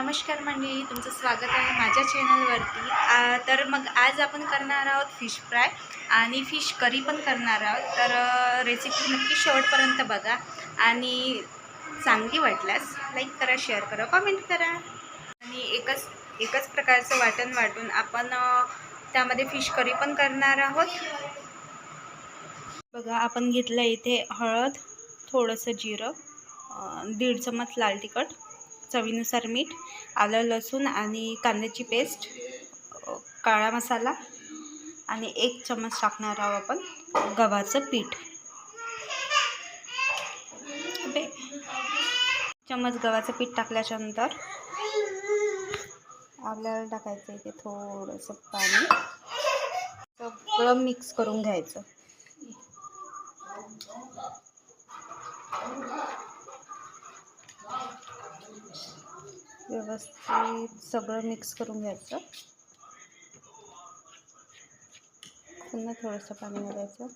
नमस्कार मंडळी तुमचं स्वागत आहे माझ्या चॅनलवरती तर मग आज आपण करणार आहोत फिश फ्राय आणि फिश करी पण करणार आहोत. तर रेसिपी नक्की शेवटपर्यंत बघा आणि चांगली वाटल्यास लाईक करा शेअर करा कमेंट करा. आणि एकच एकच प्रकारचं वाटण वाटून आपण त्यामध्ये फिश करी पण करणार आहोत. बघा आपण घेतलं इथे हळद थोडंसं जिरं दीड चमच लाल तिखट चवीनुसार मीठ आलं लसूण आणि कांद्याची पेस्ट काळा मसाला आणि एक चमच टाकणार आहोत आपण गव्हाचं पीठ. चमच गव्हाचं पीठ टाकल्याच्यानंतर आपल्याला टाकायचं इथे थोडंसं पाणी. सगळं मिक्स करून घ्यायचं. व्यवस्थित सगळं मिक्स करून घ्यायचं. पुन्हा थोडंसं पाणी घालायचं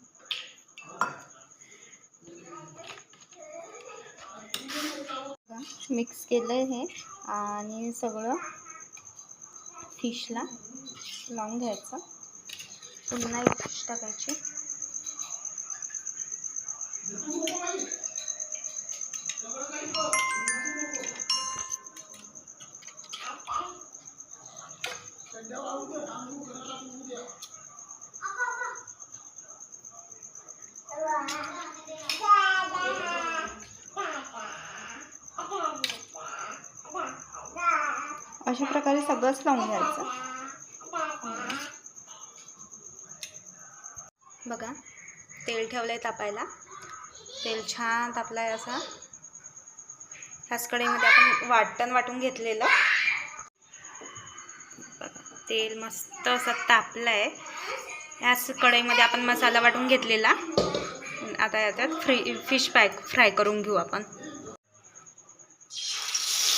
मिक्स केलं हे आणि सगळं फिशला लावून घ्यायचं. पुन्हा एक फिश टाकायची. अशा प्रकारे सगळंच लावून घ्यायचं. बघा तेल ठेवलं आहे तापायला. तेल छान तापलं आहे असा. ह्याच कढईमध्ये आपण वाटण वाटून घेतलेलं. तेल मस्त असं तापलं आहे ह्याच कढईमध्ये आपण मसाला वाटून घेतलेला. आता याच्यात फ्री फिश फ्राय फ्राय करून घेऊ आपण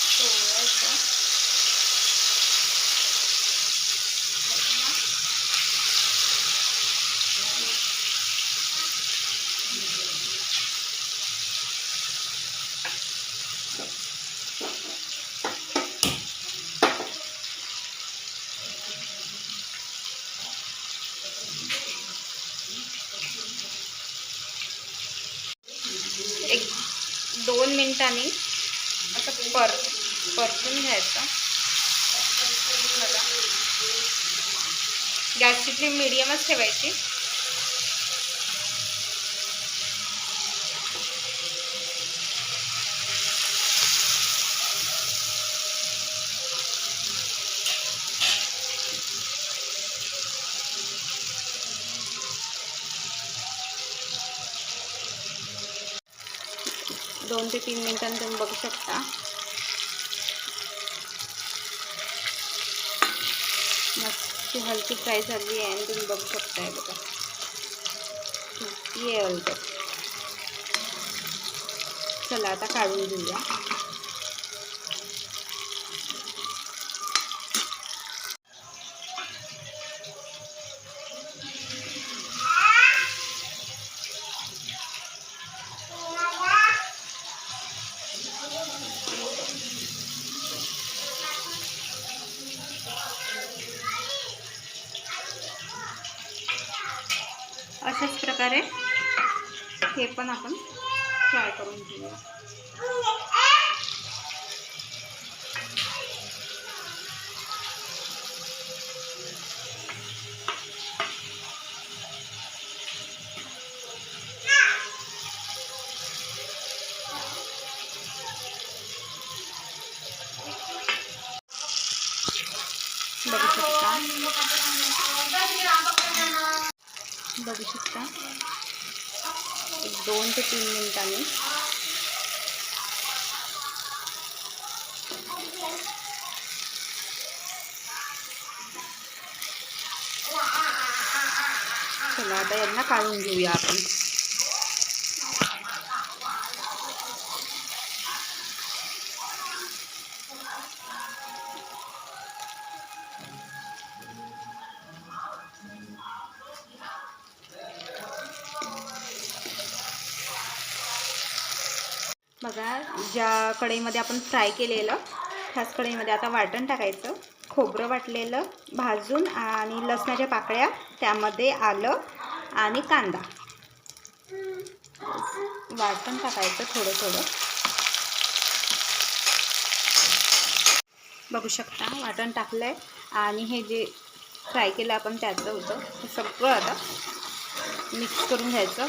थोडंसं एक दोन मिनिटांनी असं पर परतून घ्यायचं. गॅसची फ्लेम मिडियमच ठेवायची. दोन ते तीन मिनिटांनी तुम्ही बघू शकता. मस्त हलकी फ्राय झाली आहे आणि तुम्ही बघू शकताय बघा. किती आहे हलकं. चला आता काढून घेऊया. प्रकारे हे पण आपण फ्राय करून घेऊया. बघू शकता. बघू शकता. एक दोन ते तीन मिनिटांनी. चला आता यांना काढून घेऊया आपण. बघा ज्या कढईमध्ये आपण फ्राय केलेलं ह्याच कढईमध्ये आता वाटण टाकायचं. खोबरं वाटलेलं भाजून आणि लसणाच्या पाकळ्या त्यामध्ये आलं आणि कांदा. वाटण टाकायचं थोडं थोडं बघू शकता वाटण टाकलं आहे आणि हे जे फ्राय केलं आपण त्याचं होतं. हे सगळं आता मिक्स करून घ्यायचं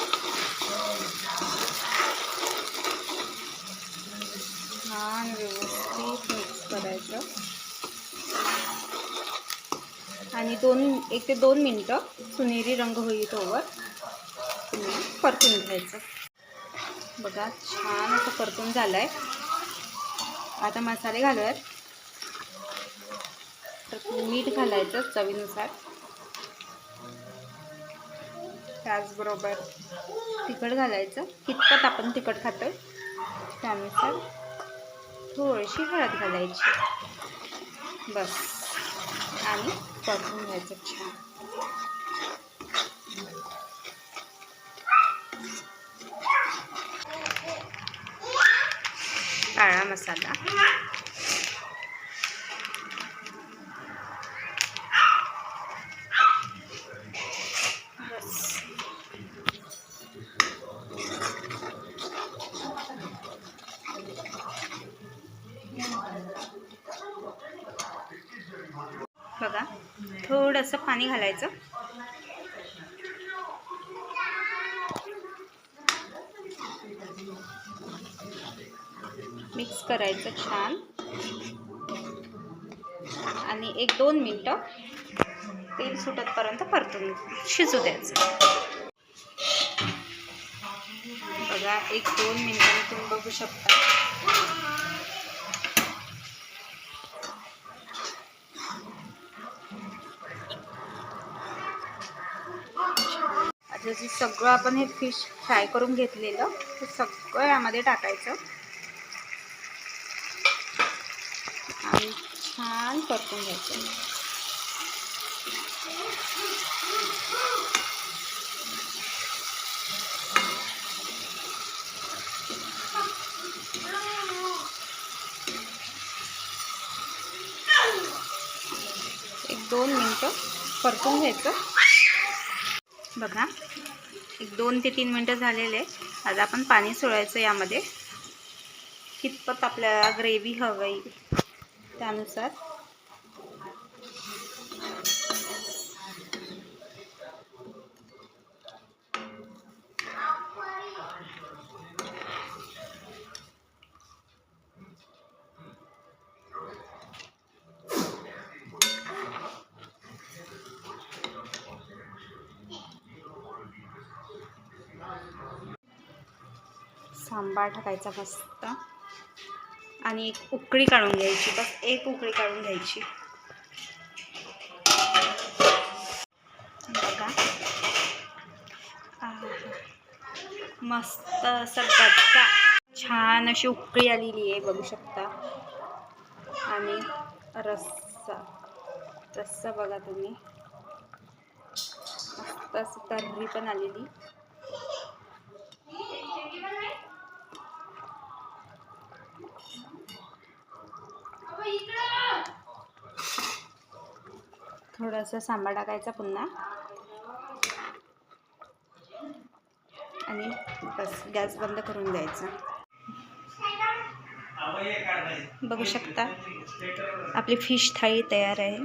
छान व्यवस्थित मिक्स करायचं आणि दोन एक ते दोन मिनटं सुनेरी रंग होईल तोवर. परतून घ्यायचं. बघा छान असं परतून झालं आहे आता मसाले घालूयात. तर मीठ घालायचं चवीनुसार. त्याचबरोबर तिखट घालायचं. कितपत आपण तिखट खातो त्यानुसार थोडीशी हळद घालायची. बस. आणि परतून घ्यायचं छान काळा मसाला बस बघा थोडंसं पाणी घालायचं. मिक्स करायचं छान. आणि एक दोन मिनटं तेल सुटतपर्यंत परतून शिजू द्यायचं. बघा एक दोन मिनटं तुम्ही बघू शकता. जसं जे सगळं आपण हे फिश फ्राय करून घेतलेलं ते सगळं यामध्ये टाकायचं. आणि छान परतून घ्यायचं. एक दोन मिनटं परतून घ्यायचं. बघा. एक दोन ते तीन मिनटं झालेले आता आपण पाणी सोडायचं यामध्ये. कितपत आपल्याला ग्रेव्ही हवी त्यानुसार. सांबार टाकायचा मस्त. आणि एक उकळी काढून घ्यायची बस एक उकळी काढून घ्यायची. बघा. मस्त असं गच्चा छान अशी उकळी आलेली आहे बघू शकता. आणि रस्सा. रस्सा बघा तुम्ही. मस्त असं तर्री पण आलेली. थोडंसं सांबार टाकायचा पुन्हा. आणि बस गॅस बंद करून द्यायचा. बघू शकता आपली फिश थाळी तयार आहे.